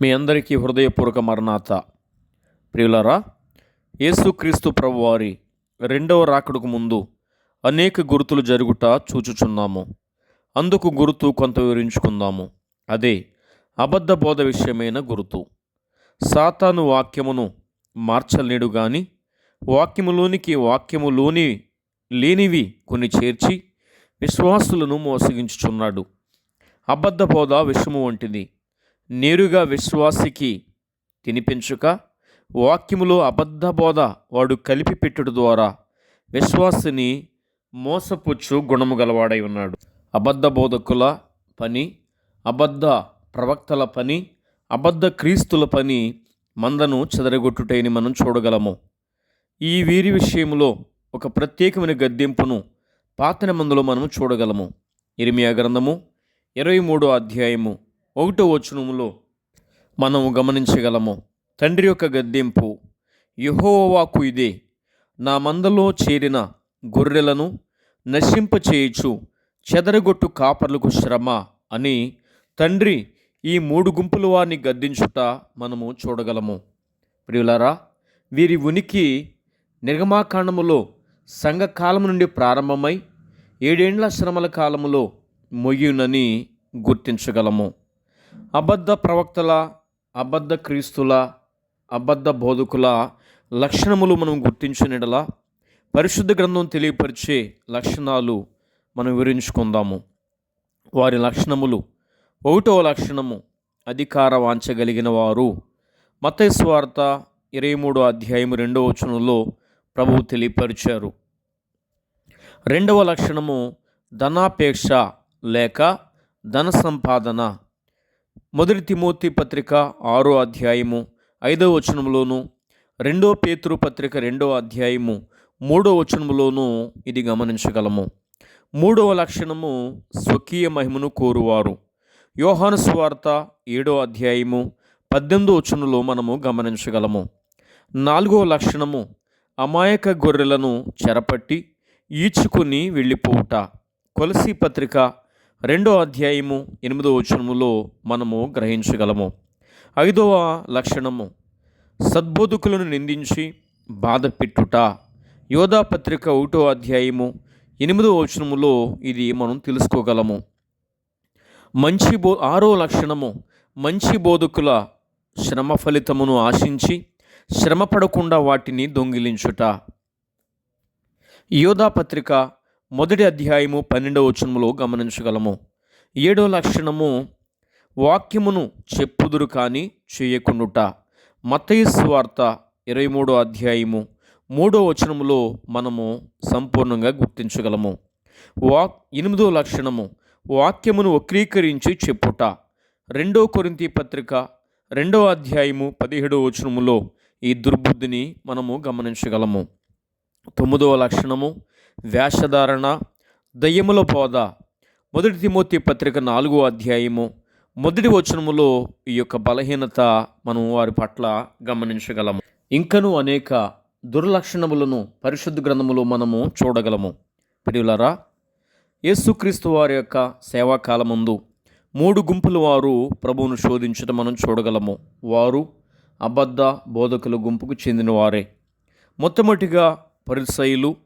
మీ అందరికీ హృదయపూర్వక మరణాత. ప్రియులరా యేసుక్రీస్తు ప్రభు వారి రెండవ రాకడకు ముందు అనేక గుర్తులు జరుగుట చూచుచున్నాము. అందుకు గుర్తు కొంత వివరించుకుందాము. అదే అబద్ధ బోధ విషయమైన గుర్తు. సాతాను వాక్యమును మార్చలేడు గాని వాక్యములోనికి వాక్యములోని లేనివి కొన్ని చేర్చి విశ్వాసులను మోసగించుచున్నాడు. అబద్ధ బోధ విషము వంటిది. నేరుగా విశ్వాసికి తినిపించుక వాక్యములో అబద్ధ బోధ వాడు కలిపి పెట్టుట ద్వారా విశ్వాసిని మోసపుచ్చు గుణము గలవాడై ఉన్నాడు. అబద్ధ బోధకుల పని అబద్ధ ప్రవక్తల పని అబద్ధ క్రీస్తుల పని మందను చెదరగొట్టుటని మనం చూడగలము. ఈ వీరి విషయంలో ఒక ప్రత్యేకమైన గద్దెంపును పాతన మందులో మనం చూడగలము. ఇరిమియా గ్రంథము ఇరవై మూడో అధ్యాయము ఒకటో వచనములో మనము గమనించగలము. తండ్రి యొక్క గద్దెంపు యహోవాకు ఇదే నా మందలో చేరిన గొర్రెలను నశింపచేయచ్చు చెదరగొట్టు కాపర్లకు శ్రమ అని తండ్రి ఈ మూడు గుంపుల వారిని గద్దించుట మనము చూడగలము. ప్రియులారా వీరి ఉనికి నిర్గమాకాండములో సంఘకాలం నుండి ప్రారంభమై ఏడేండ్ల శ్రమల కాలములో మొయ్యునని గుర్తించగలము. అబద్ధ ప్రవక్తల అబద్ధ క్రీస్తుల అబద్ధ బోధకుల లక్షణములు మనం గుర్తించినడలా పరిశుద్ధ గ్రంథం తెలియపరిచే లక్షణాలు మనం వివరించుకుందాము. వారి లక్షణములు ఒకటవ లక్షణము అధికార వాంచగలిగిన వారు. మతస్వార్త ఇరవై మూడో అధ్యాయం రెండవ వచనంలో ప్రభువు తెలియపరిచారు. రెండవ లక్షణము ధనాపేక్ష లేక ధన సంపాదన. మొదటి తిమోతి పత్రిక ఆరో అధ్యాయము ఐదవ వచనంలోను రెండో పేతురు పత్రిక రెండో అధ్యాయము మూడో వచనములోనూ ఇది గమనించగలము. మూడవ లక్షణము స్వకీయ మహిమను కోరువారు. యోహాను స్వార్త ఏడో అధ్యాయము పద్దెనిమిదో వచనంలో మనము గమనించగలము. నాలుగవ లక్షణము అమాయక గొర్రెలను చెరపట్టి ఈచుకుని వెళ్ళిపోవుట. కొలసి పత్రిక రెండో అధ్యాయము ఎనిమిదో వచనములో మనము గ్రహించగలము. ఐదవ లక్షణము సద్బోధకులను నిందించి బాధ పెట్టుట యోధా పత్రిక ఒకటో అధ్యాయము ఎనిమిదో వచనములో ఇది మనం తెలుసుకోగలము. మంచి బో ఆరో లక్షణము మంచి బోధకుల శ్రమ ఫలితమును ఆశించి శ్రమ పడకుండా వాటిని దొంగిలించుట. యోధా పత్రిక మొదటి అధ్యాయము పన్నెండవ వచనములో గమనించగలము. ఏడో లక్షణము వాక్యమును చెప్పుదురు కానీ చేయకుండుట. మతయస్వార్త ఇరవై మూడో అధ్యాయము మూడో వచనములో మనము సంపూర్ణంగా గుర్తించగలము. వాక్ ఎనిమిదో లక్షణము వాక్యమును వక్రీకరించి చెప్పుట. రెండో కొరింతి పత్రిక రెండవ అధ్యాయము పదిహేడో వచనములో ఈ దుర్బుద్ధిని మనము గమనించగలము. తొమ్మిదవ లక్షణము వేషధారణ దయ్యముల బోధ మొదటి తిమోతి పత్రిక నాలుగో అధ్యాయము. మొదటి వచనములో ఈ యొక్క బలహీనత మనం వారి పట్ల గమనించగలము. ఇంకనూ అనేక దుర్లక్షణములను పరిశుద్ధ గ్రంథములో మనము చూడగలము. ప్రియులరా యేసుక్రీస్తు వారి యొక్క సేవాకాలముందు మూడు గుంపుల వారు ప్రభువును శోధించడం మనం చూడగలము. వారు అబద్ధ బోధకుల గుంపుకు చెందినవారే. మొట్టమొదటిగా పరిసయులు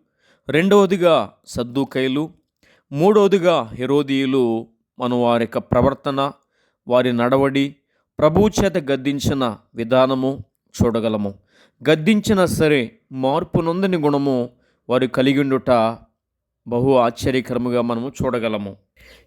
రెండవదిగా సద్దుకైలు మూడవదిగా హెరోదీయులు మనం వారి యొక్క ప్రవర్తన వారి నడవడి ప్రభు చేత గద్దించిన విధానము చూడగలము. గద్దించిన సరే మార్పు నొందని గుణము వారు కలిగిండుట బహు ఆశ్చర్యకరముగా మనము చూడగలము.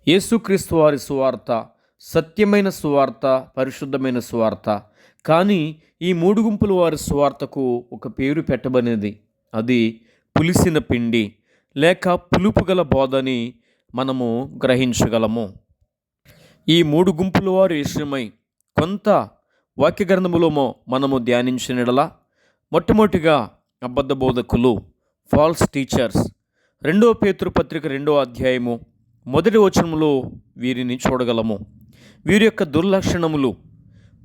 యేసుక్రీస్తు వారి సువార్త సత్యమైన సువార్త పరిశుద్ధమైన సువార్త. కానీ ఈ మూడు గుంపుల వారి సువార్తకు ఒక పేరు పెట్టబడినది. అది పులిసిన పిండి లేక పులుపు గల బోధని మనము గ్రహించగలము. ఈ మూడు గుంపుల వారి విషయమై కొంత వాక్య మనము ధ్యానించినడలా మొట్టమొదటిగా అబద్ధ బోధకులు ఫాల్స్ టీచర్స్ రెండో పేతృ పత్రిక రెండో అధ్యాయము మొదటి వచనములో వీరిని చూడగలము. వీరి యొక్క దుర్లక్షణములు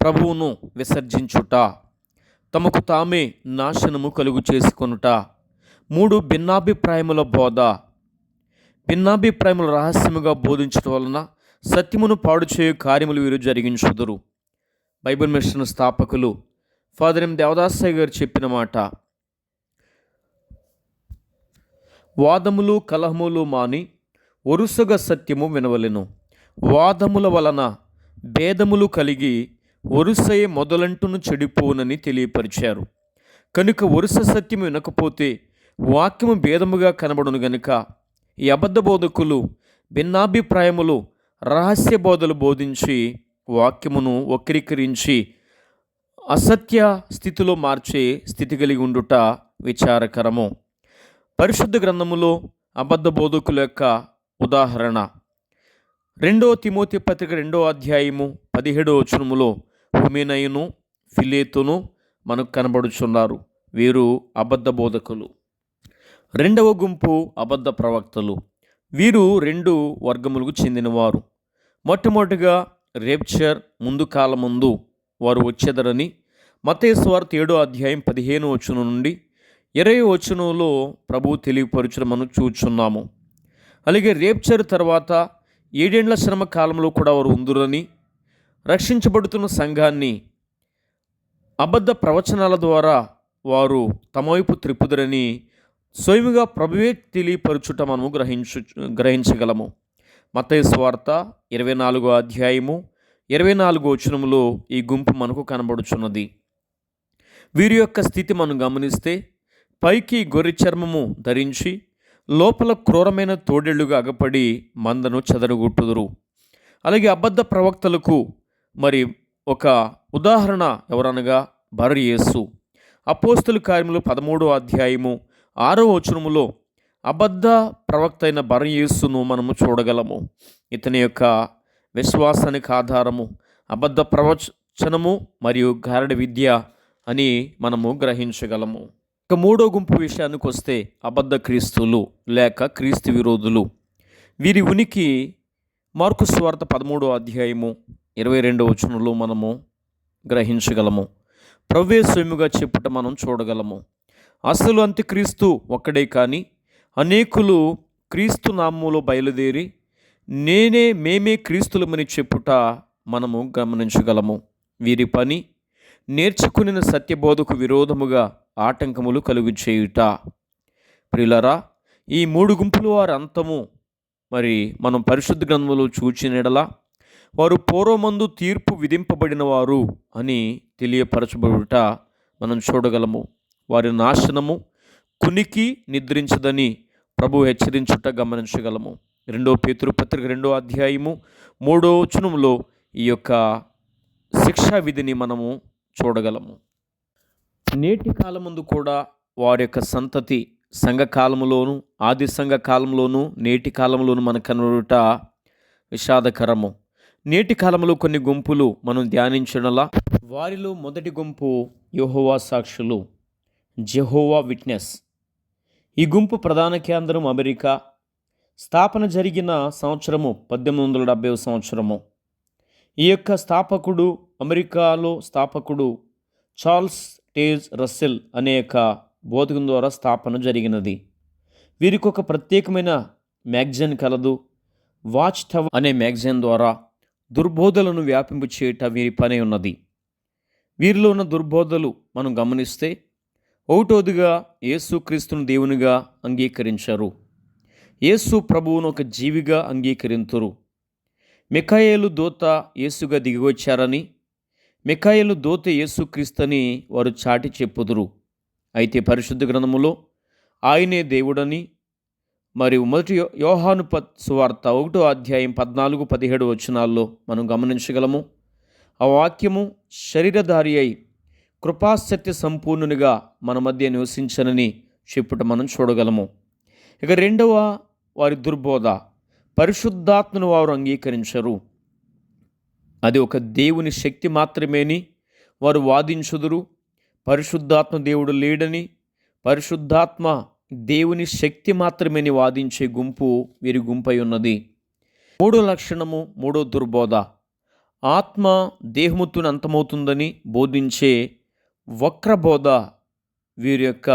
ప్రభువును విసర్జించుట తమకు తామే నాశనము కలుగు చేసుకొనుట మూడు భిన్నాభిప్రాయముల బోధ. భిన్నాభిప్రాయములు రహస్యముగా బోధించడం వలన సత్యమును పాడు చేయు కార్యములు వీరు జరిగించుదురు. బైబిల్ మిషన్ స్థాపకులు ఫాదర్ ఎం దేవదాసయ్య గారు చెప్పిన మాట వాదములు కలహములు మాని వరుసగా సత్యము వినవలెను. వాదముల వలన భేదములు కలిగి వరుసయే మొదలంటును చెడిపోనని తెలియపరిచారు. కనుక వరుస సత్యము వినకపోతే వాక్యము భేదముగా కనబడును గనుక ఈ అబద్ధ బోధకులు భిన్నాభిప్రాయములు రహస్య బోధలు బోధించి వాక్యమును వక్రీకరించి అసత్య స్థితిలో మార్చే స్థితి కలిగి ఉండుట విచారకరము. పరిశుద్ధ గ్రంథములో అబద్ధ బోధకుల యొక్క ఉదాహరణ. రెండో తిమోతి పత్రిక రెండో అధ్యాయము పదిహేడో వచనములో హుమేనయును ఫిలేతును మనకు కనబడుచున్నారు. వీరు అబద్ధ బోధకులు. రెండవ గుంపు అబద్ధ ప్రవక్తలు. వీరు రెండు వర్గములకు చెందినవారు. మొట్టమొదటిగా రేప్చర్ ముందు కాలముందు వారు వచ్చేదరని మతేశ్వార్త ఏడో అధ్యాయం పదిహేను వచనం నుండి ఇరవై వచనంలో ప్రభు తెలియపరచడం మనం చూచున్నాము. అలాగే రేప్చర్ తర్వాత ఏడేండ్ల శ్రమ కాలంలో కూడా వారు ఉందురని రక్షించబడుతున్న సంఘాన్ని అబద్ధ ప్రవచనాల ద్వారా వారు తమ వైపు త్రిప్పుదరని స్వయముగా ప్రభువే తెలియపరచుట మనము గ్రహించు గ్రహించగలము. మతేశ్వార్త ఇరవై నాలుగో అధ్యాయము ఇరవై నాలుగో వచనములో ఈ గుంపు మనకు కనబడుచున్నది. వీరి యొక్క స్థితి మనం గమనిస్తే పైకి గొర్రె చర్మము ధరించి లోపల క్రూరమైన తోడేళ్ళుగా అగపడి మందను చెదరగొట్టుదురు. అలాగే అబద్ధ ప్రవక్తలకు మరి ఒక ఉదాహరణ ఎవరనగా బర్రి అపోస్తుల కార్యములు పదమూడో అధ్యాయము ఆరో వచనములో అబద్ధ ప్రవక్త అయిన బరయేసును మనము చూడగలము. ఇతని యొక్క విశ్వాసానికి ఆధారము అబద్ధ ప్రవచనము మరియు గారడి విద్య అని మనము గ్రహించగలము. ఇక మూడో గుంపు విషయానికి వస్తే అబద్ధ క్రీస్తులు లేక క్రీస్తు విరోధులు. వీరి ఉనికి మార్కు స్వార్థ పదమూడో అధ్యాయము ఇరవై రెండో వచనంలో మనము గ్రహించగలము. ప్రవేశముగా చెప్పుట మనం చూడగలము. అసలు అంత్యక్రీస్తు ఒక్కడే కానీ అనేకులు క్రీస్తు నామములో బయలుదేరి నేనే మేమే క్రీస్తులమని చెప్పుట మనము గమనించగలము. వీరి పని నేర్చుకుని సత్యబోధకు విరోధముగా ఆటంకములు కలుగు చేయుట. ప్రిలరా ఈ మూడు గుంపుల వారి అంతము మరి మనం పరిశుద్ధ గ్రంథంలో చూచినడలా వారు పూర్వమందు తీర్పు విధింపబడిన వారు అని తెలియపరచబడుట మనం చూడగలము. వారి నాశనము కునికి నిద్రించదని ప్రభు హెచ్చరించుట గమనించగలము. రెండో పేతురు పత్రిక రెండో అధ్యాయము మూడో వచనంలో ఈ యొక్క శిక్షా విధిని మనము చూడగలము. నేటి కాలముందు కూడా వారి యొక్క సంతతి సంఘ కాలములోను ఆది సంఘ కాలంలోను నేటి కాలంలోను మన కనుట విషాదకరము. నేటి కాలంలో కొన్ని గుంపులు మనం ధ్యానించడంలా వారిలో మొదటి గుంపు యోహోవా సాక్షులు. Jehovah witness. ఈ గుంపు ప్రధాన కేంద్రం అమెరికా. స్థాపన జరిగిన సంవత్సరము పద్దెనిమిది వందల డెబ్బై సంవత్సరము. ఈ యొక్క స్థాపకుడు అమెరికాలో స్థాపకుడు చార్ల్స్ టేజ్ రస్సెల్ అనే యొక్క బోధకం ద్వారా స్థాపన జరిగినది. వీరికి ఒక ప్రత్యేకమైన మ్యాగజైన్ కలదు. వాచ్ టవర్ అనే మ్యాగజైన్ ద్వారా దుర్బోధలను వ్యాపింపు చేయట వీరి పని ఉన్నది. వీరిలో ఉన్న దుర్బోధలు మనం గమనిస్తే ఒకటోదిగా యేసుక్రీస్తును దేవునిగా అంగీకరించారు. యేసు ప్రభువును ఒక జీవిగా అంగీకరింతురు. మిఖాయేలు దూత యేసుగా దిగివచ్చారని మిఖాయేలు దూత యేసుక్రీస్తని వారు చాటి చెప్పుదురు. అయితే పరిశుద్ధ గ్రంథములో ఆయనే దేవుడని మరియు మొదటి యోహాను ప సువార్త ఒకటో అధ్యాయం పద్నాలుగు పదిహేడు వచనాల్లో మనం గమనించగలము. ఆ వాక్యము శరీరధారి అయి కృపాశక్తి సంపూర్ణునిగా మన మధ్య నివసించనని చెప్పుట మనం చూడగలము. ఇక రెండవ వారి దుర్బోధ. పరిశుద్ధాత్మను వారు అంగీకరించరు. అది ఒక దేవుని శక్తి మాత్రమేని వారు వాదించుదురు. పరిశుద్ధాత్మ దేవుడు లేడని పరిశుద్ధాత్మ దేవుని శక్తి మాత్రమేని వాదించే గుంపు వీరి గుంపై ఉన్నది. మూడో లక్షణము మూడో దుర్బోధ. ఆత్మ దేహముతుని అంతమవుతుందని బోధించే వక్రబోధ వీరి యొక్క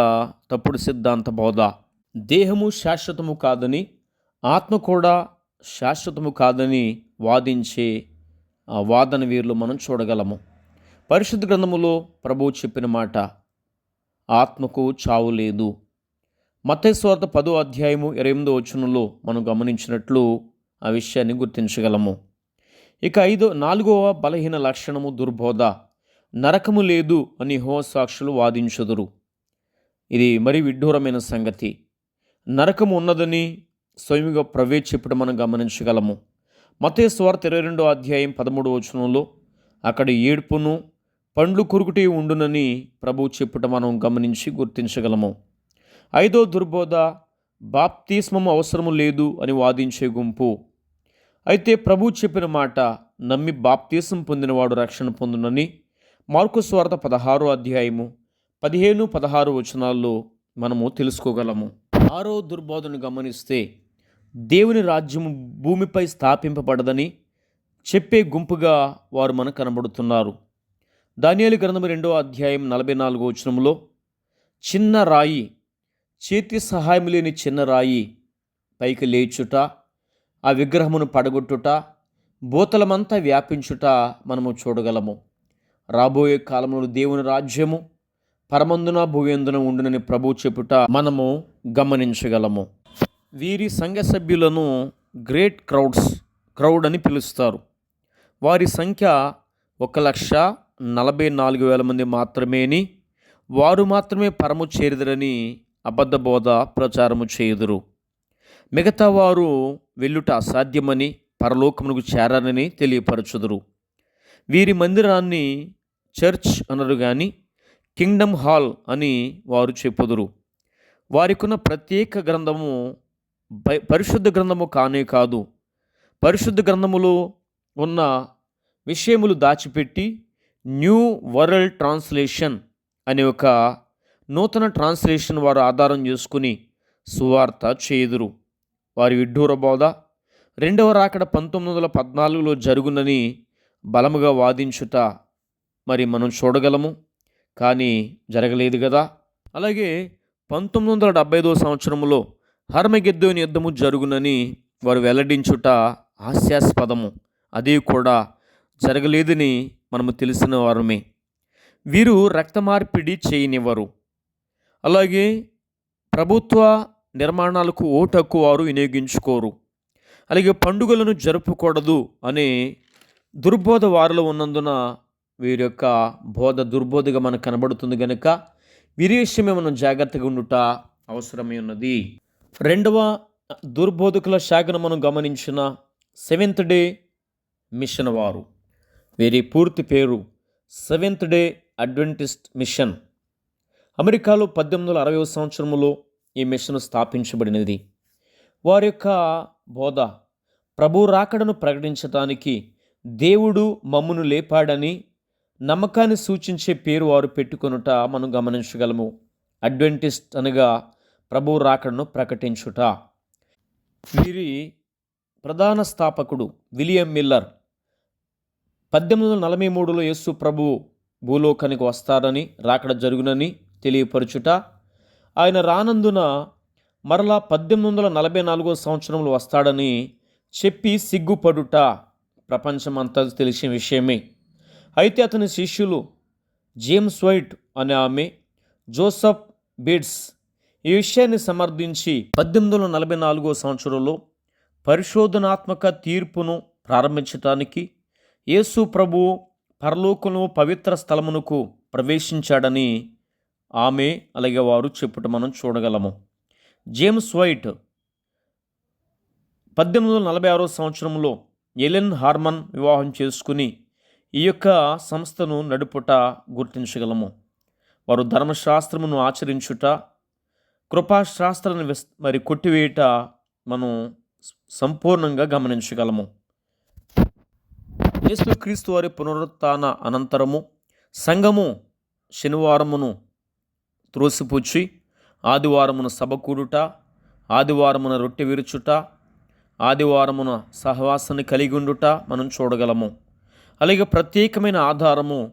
తప్పుడు సిద్ధాంత బోధ. దేహము శాశ్వతము కాదని ఆత్మ కూడా శాశ్వతము కాదని వాదించే ఆ వాదన వీరులు మనం చూడగలము. పరిశుద్ధ గ్రంథములో ప్రభువు చెప్పిన మాట ఆత్మకు చావు లేదు. మతేశ్వార్త పదో అధ్యాయము ఇరవై ఎనిమిదో వచనంలో మనం గమనించినట్లు ఆ విషయాన్ని గుర్తించగలము. ఇక ఐదో నాలుగవ బలహీన లక్షణము దుర్బోధ. నరకము లేదు అని హో సాక్షులు వాదించుదురు. ఇది మరి విడ్డూరమైన సంగతి. నరకము ఉన్నదని స్వయముగా ప్రవే చెప్పడం మనం గమనించగలము. మతే స్వార్థ ఇరవై రెండో అధ్యాయం పదమూడు వచనంలో అక్కడ ఏడుపును పండ్లు కురుకుటి ఉండునని ప్రభువు చెప్పుట మనం గమనించి గుర్తించగలము. ఐదో దుర్బోధ బాప్తిస్మము అవసరము లేదు అని వాదించే గుంపు. అయితే ప్రభు చెప్పిన మాట నమ్మి బాప్తీసం పొందినవాడు రక్షణ పొందునని మార్కు స్వార్థ పదహారో అధ్యాయము పదిహేను పదహారు వచనాల్లో మనము తెలుసుకోగలము. ఆరో దుర్బోధను గమనిస్తే దేవుని రాజ్యము భూమిపై స్థాపింపబడదని చెప్పే గుంపుగా వారు మనకు కనబడుతున్నారు. దానియేలు గ్రంథము రెండో అధ్యాయం నలభై నాలుగో వచనంలో చిన్న రాయి చేతి సహాయం లేని చిన్న రాయి పైకి లేచుట ఆ విగ్రహమును పడగొట్టుట బూతలమంతా వ్యాపించుట మనము చూడగలము. రాబోయే కాలంలో దేవుని రాజ్యము పరమందున భూయందున ఉండునని ప్రభు చెప్పుట మనము గమనించగలము. వీరి సంఘ సభ్యులను గ్రేట్ క్రౌడ్స్ క్రౌడ్ అని పిలుస్తారు. వారి సంఖ్య ఒక లక్ష నలభై నాలుగు వేల మంది మాత్రమేని వారు మాత్రమే పరము చేరుదరని అబద్ధ బోధ ప్రచారము చేయుదురు. మిగతా వారు వెళ్ళుట అసాధ్యమని పరలోకమునకు చేరారని తెలియపరచుదురు. వీరి మందిరాన్ని చర్చ్ అనరు కానీ కింగ్డమ్ హాల్ అని వారు చెప్పుదురు. వారికున్న ప్రత్యేక గ్రంథము బై- పరిశుద్ధ గ్రంథము కానే కాదు. పరిశుద్ధ గ్రంథములో ఉన్న విషయములు దాచిపెట్టి న్యూ వరల్డ్ ట్రాన్స్లేషన్ అనే ఒక నూతన ట్రాన్స్లేషన్ వారు ఆధారం చేసుకుని సువార్త చేయుదురు. వారి విడ్డూర బోధ రెండవ రాకడ పంతొమ్మిది వందల పద్నాలుగులో జరుగునని బలముగా వాదించుట మరి మనం చూడగలము కానీ జరగలేదు కదా అలాగే పంతొమ్మిది వందల డెబ్బై ఐదో సంవత్సరంలో హర్మగెద్దోని యుద్ధము జరుగునని వారు వెల్లడించుట హాస్యాస్పదము. అది కూడా జరగలేదని మనము తెలిసిన వారమే. వీరు రక్త మార్పిడి చేయనివ్వరు. అలాగే ప్రభుత్వ నిర్మాణాలకు ఓటు హక్కు వారు వినియోగించుకోరు. అలాగే పండుగలను జరుపుకూడదు అనే దుర్బోధ వారులు ఉన్నందున వీరి యొక్క బోధ దుర్బోధగా మనకు కనబడుతుంది కనుక వీరి విషయమే మనం జాగ్రత్తగా ఉండుట అవసరమై ఉన్నది. రెండవ దుర్బోధకుల శాఖను మనం గమనించిన సెవెంత్ డే మిషన్ వారు. వీరి పూర్తి పేరు సెవెంత్ డే అడ్వెంటిస్ట్ మిషన్. అమెరికాలో పద్దెనిమిది వందల అరవై సంవత్సరంలో ఈ మిషన్ స్థాపించబడినది. వారి యొక్క బోధ ప్రభు రాకడను ప్రకటించటానికి దేవుడు మమ్మును లేపాడని నమ్మకాన్ని సూచించే పేరు వారు పెట్టుకొనుట మనం గమనించగలము. అడ్వెంటిస్ట్ అనగా ప్రభు రాకడను ప్రకటించుట. వీరి ప్రధాన స్థాపకుడు విలియం మిల్లర్ పద్దెనిమిది వందల నలభై మూడులో యేసు ప్రభు భూలోకానికి వస్తారని రాకడ జరుగునని తెలియపరచుట. ఆయన రానందున మరలా పద్దెనిమిది వందల నలభై నాలుగో సంవత్సరంలో వస్తాడని చెప్పి సిగ్గుపడుట. ప్రపంచమంతా తెలిసిన విషయమే. అయితే అతని శిష్యులు జేమ్స్ వైట్ అనే ఆమె జోసఫ్ బిడ్స్ ఈ విషయాన్ని సమర్థించి పద్దెనిమిది వందల నలభై నాలుగో సంవత్సరంలో పరిశోధనాత్మక తీర్పును ప్రారంభించటానికి యేసు ప్రభు పరలోకము పవిత్ర స్థలమునకు ప్రవేశించాడని ఆమె అలాగే వారు చెప్పుట మనం చూడగలము. జేమ్స్ వైట్ పద్దెనిమిది వందల నలభై ఆరో సంవత్సరంలో ఎలెన్ హార్మన్ వివాహం చేసుకుని ఈ యొక్క సంస్థను నడుపుట గుర్తించగలము. వారు ధర్మశాస్త్రమును ఆచరించుట కృపాశాస్త్రాన్ని విస్ మరి కొట్టివేయుట మనం సంపూర్ణంగా గమనించగలము. యేసుక్రీస్తు వారి పునరుత్న అనంతరము సంఘము శనివారమును త్రోసిపుచ్చి ఆదివారమున సభ కూడుట ఆదివారమున రొట్టె విరుచుట ఆదివారమున సహవాసాన్ని కలిగి ఉండుట మనం చూడగలము. అలాగే ప్రత్యేకమైన ఆధారము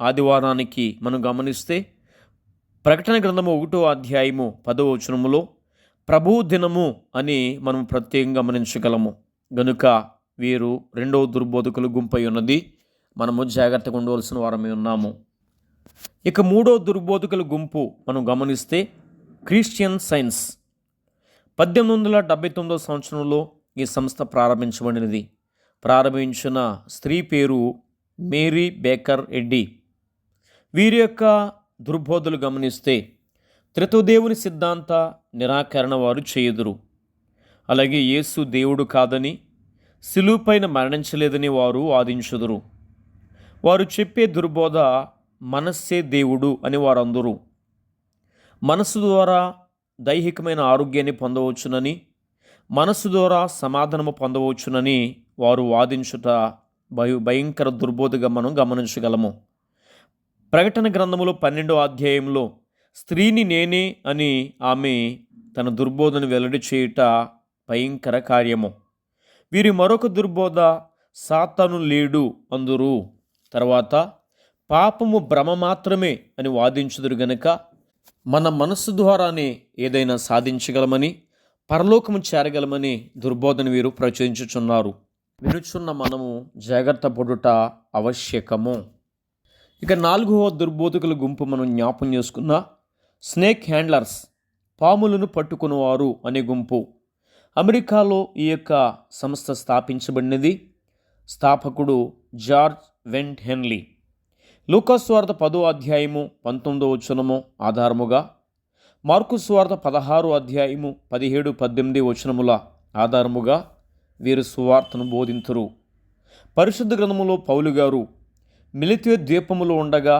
ఆదివారానికి మనం గమనిస్తే ప్రకటన గ్రంథము ఒకటో అధ్యాయము పదవ వచనములో ప్రభు దినము అని మనం ప్రత్యేకంగా గమనించగలము. గనుక వీరు రెండవ దుర్బోధకులు గుంపై ఉన్నది. మనము జాగ్రత్తగా ఉండవలసిన వారమే ఉన్నాము. ఇక మూడో దుర్బోధకుల గుంపు మనం గమనిస్తే క్రిస్టియన్ సైన్స్. పద్దెనిమిది వందల డెబ్బై తొమ్మిదో సంవత్సరంలో ఈ సంస్థ ప్రారంభించబడినది. ప్రారంభించిన స్త్రీ పేరు మేరీ బేకర్ ఎడ్డీ వీరి యొక్క దుర్బోధలు గమనిస్తే త్రితుదేవుని సిద్ధాంత నిరాకరణ వారు చేయుదురు. అలాగే యేసు దేవుడు కాదని సిలువుపైన మరణించలేదని వారు వాదించుదురు. వారు చెప్పే దుర్బోధ మనస్సే దేవుడు అని వారందరూ. మనస్సు ద్వారా దైహికమైన ఆరోగ్యాన్ని పొందవచ్చునని మనస్సు ద్వారా సమాధానము పొందవచ్చునని వారు వాదించుట భయ భయంకర దుర్బోధగా మనం గమనించగలము. ప్రకటన గ్రంథములో పన్నెండో అధ్యాయంలో స్త్రీని నేనే అని ఆమె తన దుర్బోధను వెల్లడి చేయుట భయంకర కార్యము. వీరి మరొక దుర్బోధ సాతను లేడు అందురు. తర్వాత పాపము భ్రమ మాత్రమే అని వాదించుదురు గనుక మన మనస్సు ద్వారానే ఏదైనా సాధించగలమని పరలోకము చేరగలమని దుర్బోధన వీరు ప్రచురించుచున్నారు. వినుచున్న మనము జాగ్రత్త పడుట ఆవశ్యకము. ఇక నాలుగవ దుర్బోధకుల గుంపు మనం జ్ఞాపం చేసుకున్న స్నేక్ హ్యాండ్లర్స్ పాములను పట్టుకునేవారు అనే గుంపు. అమెరికాలో ఈ యొక్క సంస్థ స్థాపించబడినది. స్థాపకుడు జార్జ్ వెంట్ హెన్లీ. లూకాస్ వార్త పదో అధ్యాయము పంతొమ్మిదో వచనము ఆధారముగా మార్కు స్వార్థ పదహారు అధ్యాయము పదిహేడు పద్దెనిమిది వచనముల ఆధారముగా వీరు సువార్తను బోధించరు పరిశుద్ధ గ్రంథములో పౌలు గారు మిలితే ద్వీపములో ఉండగా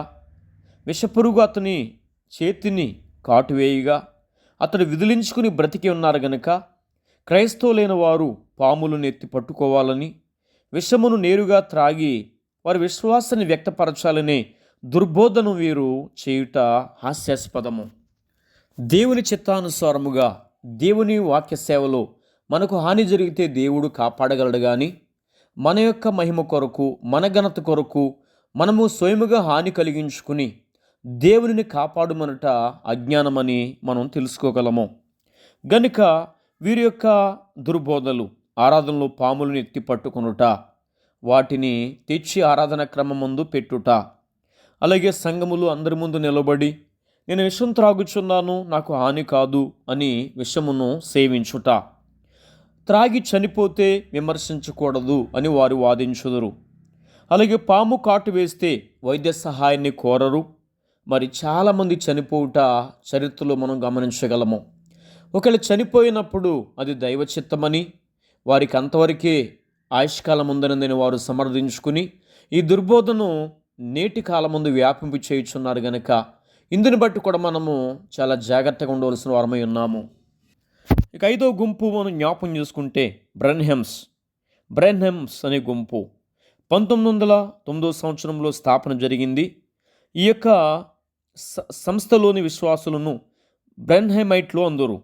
విషపురుగు అతని చేతిని కాటువేయగా అతడు విదిలించుకుని బ్రతికి ఉన్నారు గనుక క్రైస్తవులైన వారు పాములను ఎత్తి పట్టుకోవాలని విషమును నేరుగా త్రాగి వారి విశ్వాసాన్ని వ్యక్తపరచాలని దుర్బోధను వీరు చేయుట హాస్యాస్పదము. దేవుని చిత్తానుసారముగా దేవుని వాక్య సేవలో మనకు హాని జరిగితే దేవుడు కాపాడగలడు కానీ మన యొక్క మహిమ కొరకు మన ఘనత కొరకు మనము స్వయముగా హాని కలిగించుకుని దేవునిని కాపాడుమనట అజ్ఞానమని మనం తెలుసుకోగలము. గనుక వీరి యొక్క దుర్బోధలు ఆరాధనలో పాములను ఎత్తి పట్టుకొనుట వాటిని తెచ్చి ఆరాధన క్రమం ముందు పెట్టుట. అలాగే సంఘములు అందరి ముందు నిలబడి నేను విషం త్రాగుచున్నాను నాకు హాని కాదు అని విషమును సేవించుట. త్రాగి చనిపోతే విమర్శించకూడదు అని వారు వాదించుదురు. అలాగే పాము కాటు వేస్తే వైద్య సహాయాన్ని కోరరు. మరి చాలామంది చనిపోవుట చరిత్రలో మనం గమనించగలము. ఒకవేళ చనిపోయినప్పుడు అది దైవ చిత్తమని వారికి అంతవరకే ఆయుష్కాలం వారు సమర్థించుకుని ఈ దుర్బోధను నేటి కాలం ముందు వ్యాపింపు చేయుచున్నారు గనక. ఇందుని బట్టి కూడా మనము చాలా జాగ్రత్తగా ఉండవలసిన వారమై ఉన్నాము. ఇక ఐదో గుంపు మనం జ్ఞాపం చేసుకుంటే బ్రెన్హెమ్స్. బ్రెన్హెమ్స్ అనే గుంపు. పంతొమ్మిది వందల తొమ్మిదో సంవత్సరంలో స్థాపన జరిగింది. ఈ యొక్క స- సంస్థలోని విశ్వాసులను బ్రెన్హెమైట్లో అందరు.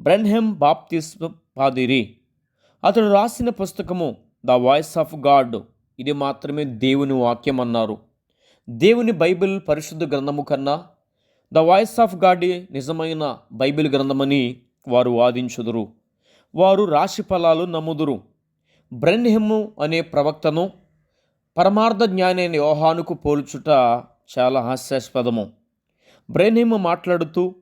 బ్రెన్హెమ్ బాప్తిస్ పాదిరి అతడు రాసిన పుస్తకము ద వాయిస్ ఆఫ్ గాడ్ ఇది మాత్రమే దేవుని వాక్యం అన్నారు. దేవుని బైబిల్ పరిశుద్ధ గ్రంథము కన్నా ద వాయిస్ ఆఫ్ గాడ్ నిజమైన బైబిల్ గ్రంథమని వారు వాదించుదురు. వారు రాశి ఫలాలు నమ్ముదురు. బ్రెన్హెమ్ము అనే ప్రవక్తను పరమార్థ జ్ఞాని అయిన యోహానుకు పోల్చుట చాలా హాస్యాస్పదము. బ్రెన్హెమ్ మాట్లాడుతూ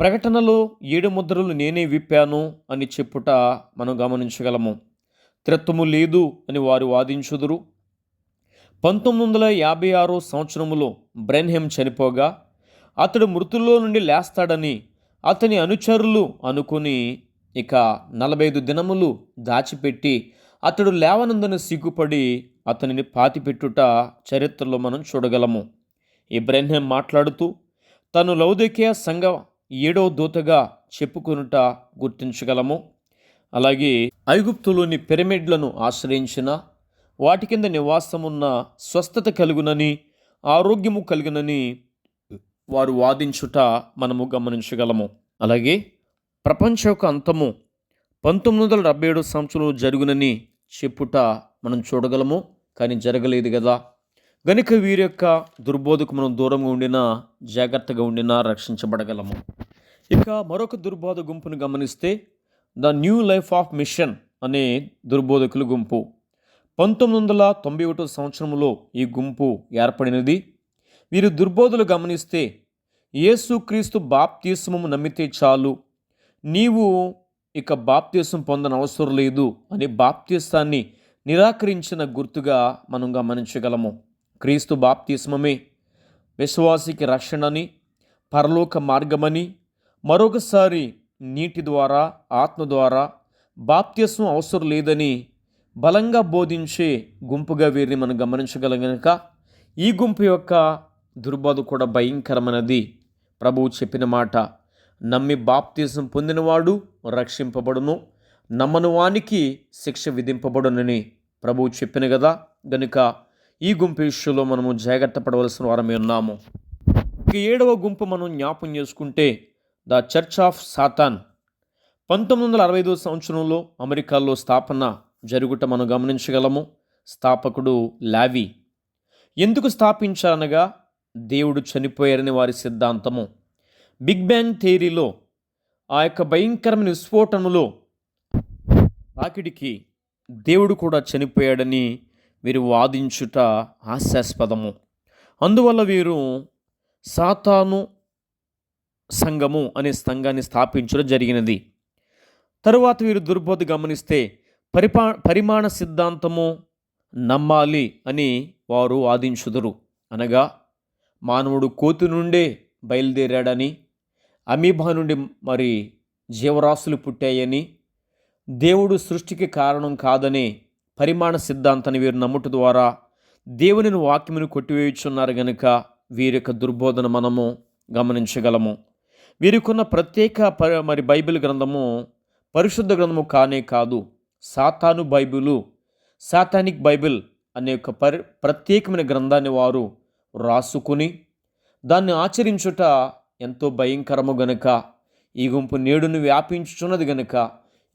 ప్రకటనలో ఏడు ముద్రలు నేనే విప్పాను అని చెప్పుట మనం గమనించగలము. త్రిత్వము లేదు అని వారు వాదించుదురు. పంతొమ్మిది వందల యాభై ఆరో సంవత్సరములో బ్రెన్హెమ్ చనిపోగా అతడు మృతుల్లో నుండి లేస్తాడని అతని అనుచరులు అనుకుని ఇక నలభై ఐదు దినములు దాచిపెట్టి అతడు లేవనందున సిగ్గుపడి అతనిని పాతిపెట్టుట చరిత్రలో మనం చూడగలము. ఈ మాట్లాడుతూ తను లౌదికీయ సంఘ ఏడో దూతగా చెప్పుకొనుట గుర్తించగలము. అలాగే ఐగుప్తులోని పిరమిడ్లను ఆశ్రయించిన వాటి కింద నివాసమున్న స్వస్థత కలుగునని ఆరోగ్యము కలిగినని వారు వాదించుట మనము గమనించగలము. అలాగే ప్రపంచ యొక్క అంతము పంతొమ్మిది వందల డెబ్బై ఏడు సంవత్సరంలో జరుగునని చెప్పుట మనం చూడగలము. కానీ జరగలేదు కదా గనుక వీరి యొక్క దుర్బోధకు మనం దూరంగా ఉండినా జాగ్రత్తగా ఉండినా రక్షించబడగలము. ఇక మరొక దుర్బోధ గుంపును గమనిస్తే the new life of mission అనే దుర్బోధకుల గుంపు. పంతొమ్మిది వందల తొంభై ఒకటో సంవత్సరంలో ఈ గుంపు ఏర్పడినది. వీరు దుర్బోధులు గమనిస్తే యేసుక్రీస్తు బాప్తీసము నమ్మితే చాలు. నీవు ఇక బాప్తీసం పొందనవసరం లేదు అని బాప్తీసాన్ని నిరాకరించిన గుర్తుగా మనం గమనించగలము. క్రీస్తు బాప్తీస్మమే విశ్వాసికి రక్షణని పరలోక మార్గమని మరొకసారి నీటి ద్వారా ఆత్మ ద్వారా బాప్త్యస్వం అవసరం లేదని బలంగా బోధించే గుంపుగా వీరిని మనం గమనించగలగనుక ఈ గుంపు యొక్క దుర్బోధ కూడా భయంకరమైనది. ప్రభువు చెప్పిన మాట నమ్మి బాప్తీసం పొందినవాడు రక్షింపబడును నమ్మని వానికి శిక్ష విధింపబడునని ప్రభువు చెప్పిన కదా గనుక ఈ గుంపు విషయంలో మనము జాగ్రత్త పడవలసిన వారమే ఉన్నాము. ఇక ఏడవ గుంపు మనం జ్ఞాపం చేసుకుంటే ద చర్చ్ ఆఫ్ సాతాన్. పంతొమ్మిది వందల అరవై ఐదో సంవత్సరంలో అమెరికాలో స్థాపన జరుగుట మనం గమనించగలము. స్థాపకుడు లావి. ఎందుకు స్థాపించారనగా దేవుడు చనిపోయారని వారి సిద్ధాంతము. బిగ్ బ్యాంగ్ థియరీలో ఆ యొక్క భయంకరమైన విస్ఫోటనలో తాకిడికి దేవుడు కూడా చనిపోయాడని వీరు వాదించుట హాస్యాస్పదము. అందువల్ల వీరు సాతాను సంఘము అనే సంఘాన్ని స్థాపించడం జరిగినది. తరువాత వీరు దుర్బోధ గమనిస్తే పరిపా పరిమాణ సిద్ధాంతము నమ్మాలి అని వారు వాదించుదురు. అనగా మానవుడు కోతి నుండే బయలుదేరాడని అమీబా నుండి మరి జీవరాశులు పుట్టాయని దేవుడు సృష్టికి కారణం కాదని పరిమాణ సిద్ధాంతాన్ని వీరు నమ్ముట ద్వారా దేవునిని వాక్యమును కొట్టివేయుచున్నారు గనుక వీరి యొక్క దుర్బోధన మనము గమనించగలము. వీరికున్న ప్రత్యేక మరి బైబిల్ గ్రంథము పరిశుద్ధ గ్రంథము కానే కాదు సాతాను బైబిలు సాతానిక్ బైబిల్ అనే ఒక పరి ప్రత్యేకమైన గ్రంథాన్ని వారు రాసుకుని దాన్ని ఆచరించుట ఎంతో భయంకరము గనుక ఈ గుంపు నేడును వ్యాపించుచున్నది గనుక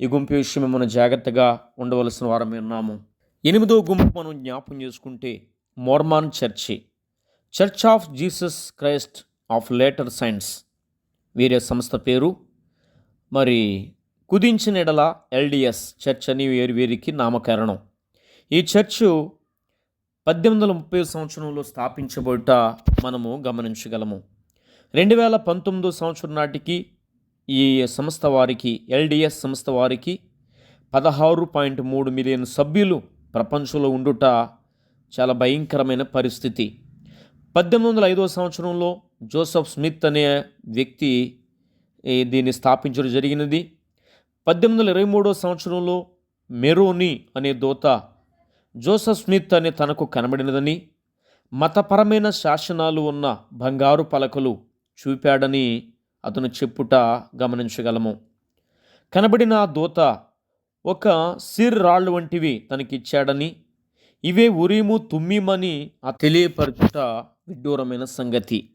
ఈ గుంపు విషయమే మనం జాగ్రత్తగా ఉండవలసిన వారమే ఉన్నాము. ఎనిమిదో గుంపు మనం జ్ఞాపం చేసుకుంటే Mormon church church of Jesus Christ of latter saints వీరి సంస్థ పేరు. మరి కుదించిన ఎడల ఎల్డిఎస్ చర్చ్ అని వేరు వీరికి నామకరణం. ఈ చర్చు పద్దెనిమిది వందల ముప్పై సంవత్సరంలో స్థాపించబడుట మనము గమనించగలము. రెండు వేల పంతొమ్మిదో సంవత్సరం నాటికి ఈ సంస్థ వారికి ఎల్డిఎస్ సంస్థ వారికి పదహారు పాయింట్ మూడు మిలియన్ సభ్యులు ప్రపంచంలో ఉండుట చాలా భయంకరమైన పరిస్థితి. పద్దెనిమిది వందల ఐదో సంవత్సరంలో జోసఫ్ స్మిత్ అనే వ్యక్తి దీన్ని స్థాపించడం జరిగినది. పద్దెనిమిది వందల ఇరవై మూడో సంవత్సరంలో మెరోని అనే దోత జోసఫ్ స్మిత్ అనే తనకు కనబడినదని మతపరమైన శాసనాలు ఉన్న బంగారు పలకలు చూపాడని అతను చెప్పుట గమనించగలము. కనబడిన దూత ఒక సిర్ రాళ్ళు వంటివి తనకిచ్చాడని ఇవే ఉరీము తుమ్మిమని ఆ తెలియపరచుట విడ్డూరమైన సంగతి.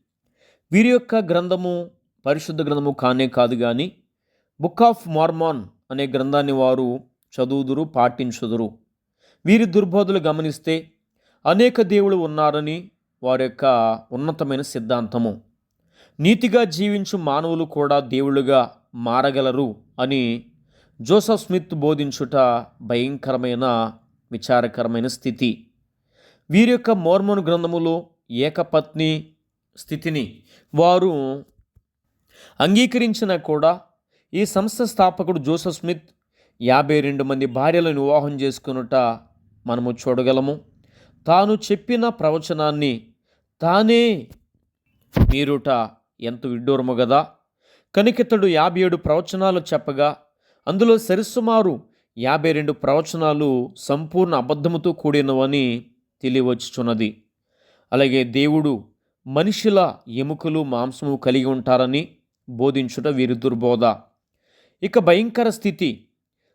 వీరి యొక్క గ్రంథము పరిశుద్ధ గ్రంథము కానే కాదు కానీ బుక్ ఆఫ్ మార్మాన్ అనే గ్రంథాన్ని వారు చదువుదురు పాటించుదురు. వీరి దుర్బోధులు గమనిస్తే అనేక దేవుళ్ళు ఉన్నారని వారి యొక్క ఉన్నతమైన సిద్ధాంతము. నీతిగా జీవించు మానవులు కూడా దేవుళ్ళుగా మారగలరు అని జోసఫ్ స్మిత్ బోధించుట భయంకరమైన విచారకరమైన స్థితి. వీరి యొక్క మోర్మోన్ గ్రంథములో ఏకపత్ని స్థితిని వారు అంగీకరించినా కూడా ఈ సంస్థ స్థాపకుడు జోసఫ్ స్మిత్ యాభై రెండు మంది భార్యలను వివాహం చేసుకునుట మనము చూడగలము. తాను చెప్పిన ప్రవచనాన్ని తానే మీరుట ఎంత విడ్డూరము గదా? కనికితడు యాభై ఏడు ప్రవచనాలు చెప్పగా అందులో సరిసుమారు యాభై రెండు ప్రవచనాలు సంపూర్ణ అబద్ధముతో కూడినవని తెలియవచ్చుచున్నది. అలాగే దేవుడు మనిషిల ఎముకలు మాంసము కలిగి ఉంటారని బోధించుట వీరి దుర్బోధ. ఇక భయంకర స్థితి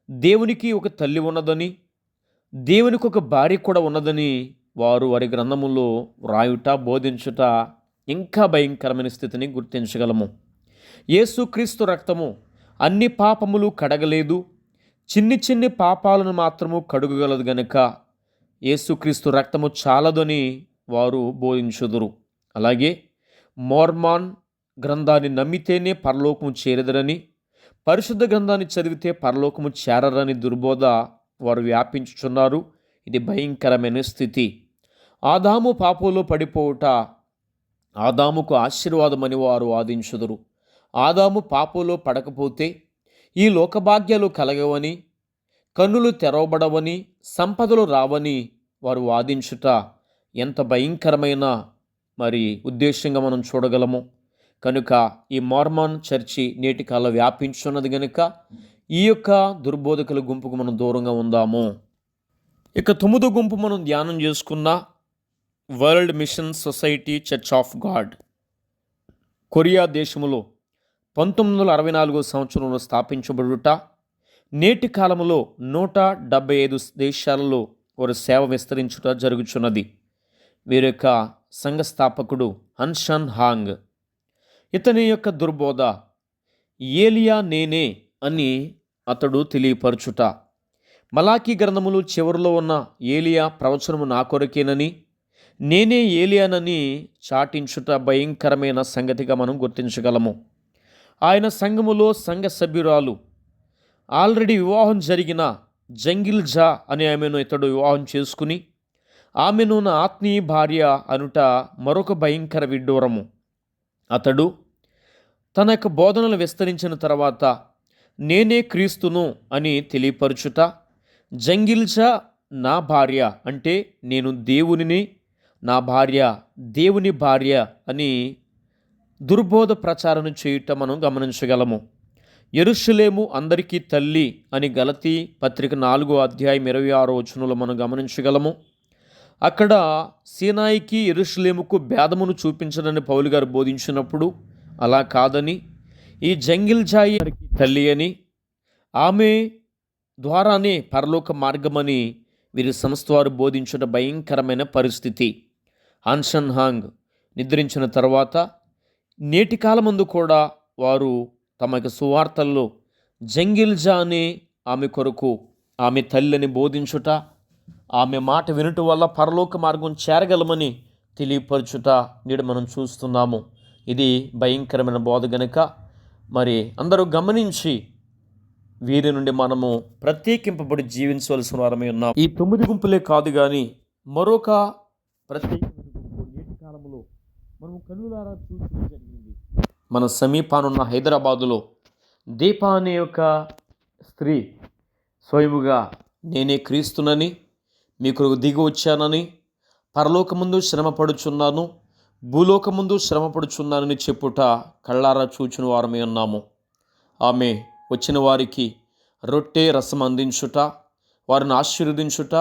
దేవునికి ఒక తల్లి ఉన్నదని దేవునికి ఒక భార్య కూడా ఉన్నదని వారు వారి గ్రంథములో వ్రాయుట బోధించుట ఇంకా భయంకరమైన స్థితిని గుర్తించగలము. యేసుక్రీస్తు రక్తము అన్ని పాపములు కడగలేదు. చిన్ని చిన్ని పాపాలను మాత్రము కడుగగలదు గనుక యేసుక్రీస్తు రక్తము చాలదని వారు బోధించుదురు. అలాగే మోర్మాన్ గ్రంథాన్ని నమ్మితేనే పరలోకము చేరదరని పరిశుద్ధ గ్రంథాన్ని చదివితే పరలోకము చేరరని దుర్బోధ వారు వ్యాపించుచున్నారు. ఇది భయంకరమైన స్థితి. ఆదాము పాపంలో పడిపోవుట ఆదాముకు ఆశీర్వాదమని వారు వాదించుదురు ఆదాము పాపంలో పడకపోతే ఈ లోకభాగ్యాలు కలగవని కన్నులు తెరవబడవని సంపదలు రావని వారు వాదించుట ఎంత భయంకరమైన మరి ఉద్దేశంగా మనం చూడగలము. కనుక ఈ మార్మాన్ చర్చి నేటి కాల వ్యాపించున్నది గనుక ఈ యొక్క దుర్బోధకుల గుంపుకు మనం దూరంగా ఉందాము. ఇక తొమ్మిదో గుంపు మనం ధ్యానం చేసుకున్న world mission society church of God. Korea దేశములో పంతొమ్మిది వందల అరవై నాలుగో సంవత్సరంలో స్థాపించబడుట నేటి కాలంలో నూట డెబ్బై ఐదు దేశాలలో వారి సేవ విస్తరించుట జరుగుచున్నది. వీరి యొక్క సంఘ స్థాపకుడు హన్షన్ హాంగ్. ఇతని యొక్క దుర్బోధ ఏలియా నేనే అని అతడు తెలియపరచుట. మలాకీ గ్రంథములు చివరిలో ఉన్న ఏలియా ప్రవచనము నా కొరకేనని నేనే ఏలియానని చాటించుట భయంకరమైన సంగతిగా మనం గుర్తించగలము. ఆయన సంఘములో సంఘ సభ్యురాలు. ఆల్రెడీ వివాహం జరిగిన జంగిల్ జా అనే ఆమెను ఇతడు వివాహం చేసుకుని ఆమెను నా ఆత్మీయ భార్య అనుట మరొక భయంకర విడ్డూరము. అతడు తన యొక్క బోధనలు విస్తరించిన తర్వాత నేనే క్రీస్తును అని తెలియపరచుట జంగిల్జా నా భార్య అంటే నేను దేవునిని నా భార్య దేవుని భార్య అని దుర్బోధ ప్రచారం చేయుట మనం గమనించగలము. ఎరుషులేము అందరికీ తల్లి అని గలతీ పత్రిక నాలుగో అధ్యాయం ఇరవై ఆరో వచనంలో మనం గమనించగలము. అక్కడ సీనాయికి ఎరుషులేముకు భేదమును చూపించడని పౌలు గారు బోధించినప్పుడు అలా కాదని ఈ జంగిల్ జాయి తల్లి అని ఆమె ద్వారానే పరలోక మార్గమని వీరి సంస్థ వారు బోధించిన భయంకరమైన పరిస్థితి. హన్షన్ హాంగ్ నిద్రించిన తర్వాత నేటి కాలమందు కూడా వారు తమ సువార్తల్లో జంగిల్జా అనే ఆమె కొరకు ఆమె తల్లిని బోధించుట ఆమె మాట వినుట వల్ల పరలోక మార్గం చేరగలమని తెలియపరచుట నేడు మనం చూస్తున్నాము. ఇది భయంకరమైన బోధ గనుక మరి అందరూ గమనించి వీరి నుండి మనము ప్రత్యేకింపబడి జీవించవలసిన వారమై ఉన్నాం. ఈ తొమ్మిది గుంపులే కాదు కానీ మరొక ప్రత్యేక మనం కనులారా చూసి జరిగింది. మన సమీపానున్న హైదరాబాదులో దీప అనే ఒక స్త్రీ స్వయముగా నేనే క్రీస్తునని మీకు దిగి వచ్చానని పరలోకముందు శ్రమ పడుచున్నాను భూలోకముందు శ్రమ పడుచున్నానని చెప్పుట కళ్ళారా చూచిన వారమే ఉన్నాము. ఆమె వచ్చిన వారికి రొట్టె రసం అందించుట వారిని ఆశీర్వదించుట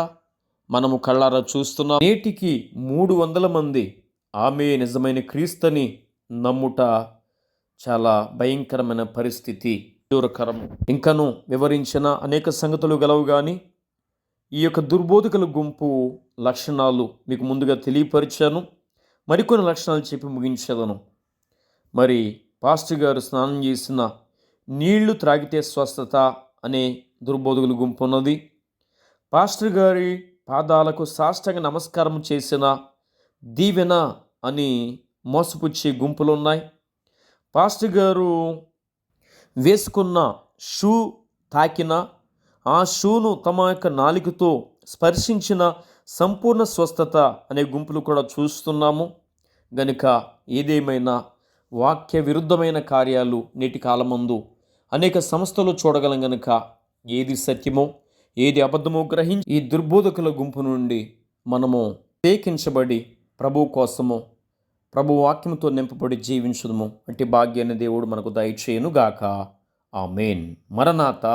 మనము కళ్ళారా చూస్తున్నాం. నేటికి మూడు వందల మంది ఆమె నిజమైన క్రీస్తుని నమ్ముట చాలా భయంకరమైన పరిస్థితి దూరకరం ఇంకను వివరించిన అనేక సంగతులు గలవు కానీ ఈ యొక్క దుర్బోధకుల గుంపు లక్షణాలు మీకు ముందుగా తెలియపరిచాను. మరికొన్ని లక్షణాలు చెప్పి ముగించేదను. మరి పాస్టర్ గారు స్నానం చేసిన నీళ్ళు త్రాగితే స్వస్థత అనే దుర్బోధకుల గుంపు ఉన్నది. పాస్టర్ గారి పాదాలకు సాష్టంగ నమస్కారం చేసిన దీవెన అని మోసపుచ్చే గుంపులు ఉన్నాయి పాస్టర్ గారు వేసుకున్న షూ తాకిన ఆ షూను తమ యొక్క నాలుగుతో స్పర్శించిన సంపూర్ణ స్వస్థత అనే గుంపులు కూడా చూస్తున్నాము. గనుక ఏదేమైనా వాక్య విరుద్ధమైన కార్యాలు నేటి కాలమందు అనేక సంస్థలు చూడగలం గనుక ఏది సత్యమో ఏది అబద్ధమో గ్రహించి ఈ దుర్బోధకుల గుంపు నుండి మనము ప్రత్యేకించబడి ప్రభు కోసము ప్రభు వాక్యంతో నింపబడి జీవించుదము. అంటే భాగ్యాన్ని దేవుడు మనకు దయచేయునుగాక. ఆమెన్. మరణాత.